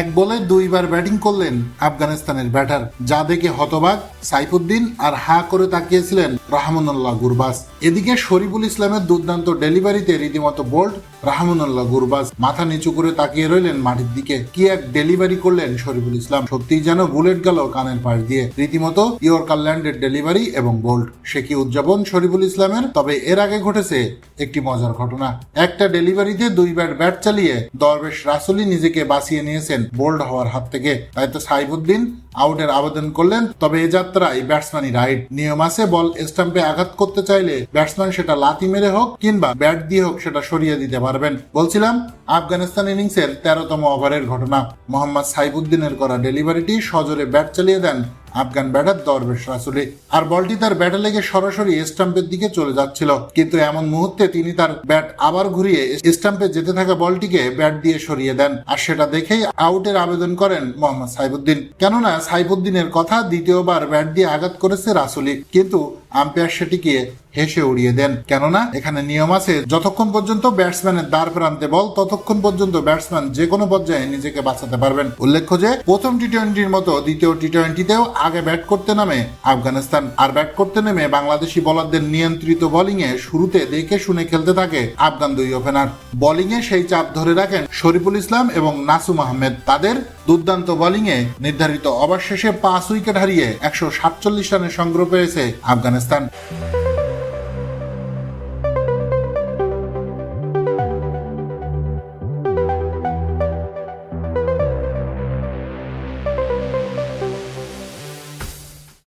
এক বলে দুইবার ব্যাটিং করলেন আফগানিস্তানের ব্যাটার। যা দেখে হতবাক সাইফুদ্দিন আর হা করে তাকিয়েছিলেন রহমানুল্লাহ গুরবাজ। এদিকে শরীফুল ইসলামের দুর্দান্ত ডেলিভারিতে রীতিমতো বোল্ড, রাহমানুল্লাহ গুরবাজ মাথা নিচু করে তাকিয়ে রইলেন মাটির দিকে। কি এক ডেলিভারি করলেন শরীফুল ইসলাম? সত্যিই যেন বুলেট গেল কানের পাশ দিয়ে। রীতিমতো ইয়র্কার ল্যান্ডের ডেলিভারি এবং বোল্ড। সে কি উদযাপন শরীফুল ইসলামের? তবে এর আগে ঘটেছে একটি মজার ঘটনা। একটা ডেলিভারিতে দুই ব্যাট ব্যাট চালিয়ে দরবেশ রাসুলি নিজেকে বাঁচিয়ে নিয়েছেন বোল্ড হওয়ার হাত থেকে। তাই তো সাইফুদ্দিন আউটের আবেদন করলেন। তবে এ যাত্রায় ব্যাটসম্যানই রাইট। নিয়ম আছে, বল স্টাম্পে আঘাত করতে চাইলে ব্যাটসম্যান সেটা লাথি মেরে হোক কিংবা ব্যাট দিয়ে হোক সেটা সরিয়ে দিতে পারবেন। বলছিলাম, আফগানিস্তান ইনিংসের তেরোতম ওভারের ঘটনা। মোহাম্মদ সাইফুদ্দিনের করা ডেলিভারিটি সজোরে ব্যাট চালিয়ে দেন আফগান ব্যাটার দরবেশ রাসুলি। আর বলটি তার ব্যাটে লেগে সরাসরি স্টাম্পের দিকে চলে যাচ্ছিল। কিন্তু এমন মুহূর্তে তিনি তার ব্যাট আবার ঘুরিয়ে স্টাম্পে যেতে থাকা বলটিকে ব্যাট দিয়ে সরিয়ে দেন। আর সেটা দেখেই আউটের আবেদন করেন মোহাম্মদ সাইফুদ্দিন। কেননা সাইফুদ্দিনের কথা দ্বিতীয়বার ব্যাট দিয়ে আঘাত করেছে রাসুলি। কিন্তু আম্পায়ার সেটিকে হেসে উড়িয়ে দেন। কেননা, এখানে নিয়ম আছে, যতক্ষণ পর্যন্ত ব্যাটসম্যানের দ্বার প্রান্তে বল, ততক্ষণ পর্যন্ত ব্যাটসম্যান যে কোনো পর্যায়ে নিজেকে বাঁচাতে পারবেন। উল্লেখ্য যে, প্রথম টি টোয়েন্টির মতো দ্বিতীয় টি টোয়েন্টিতেও আগে ব্যাট করতে নামে আফগানিস্তান। আর ব্যাট করতে নেমে বাংলাদেশি বোলারদের নিয়ন্ত্রিত বোলিং এ শুরুতে দেখে শুনে খেলতে থাকে আফগান দুই ওপেনার। বোলিং এ সেই চাপ ধরে রাখেন শরীফুল ইসলাম এবং নাসুম আহমেদ। তাদের দুর্দান্ত বোলিং এ নির্ধারিত ওভার শেষে পাঁচ উইকেট হারিয়ে একশো সাতচল্লিশ রানের সংগ্রহ পেয়েছে আফগানিস্তান। están?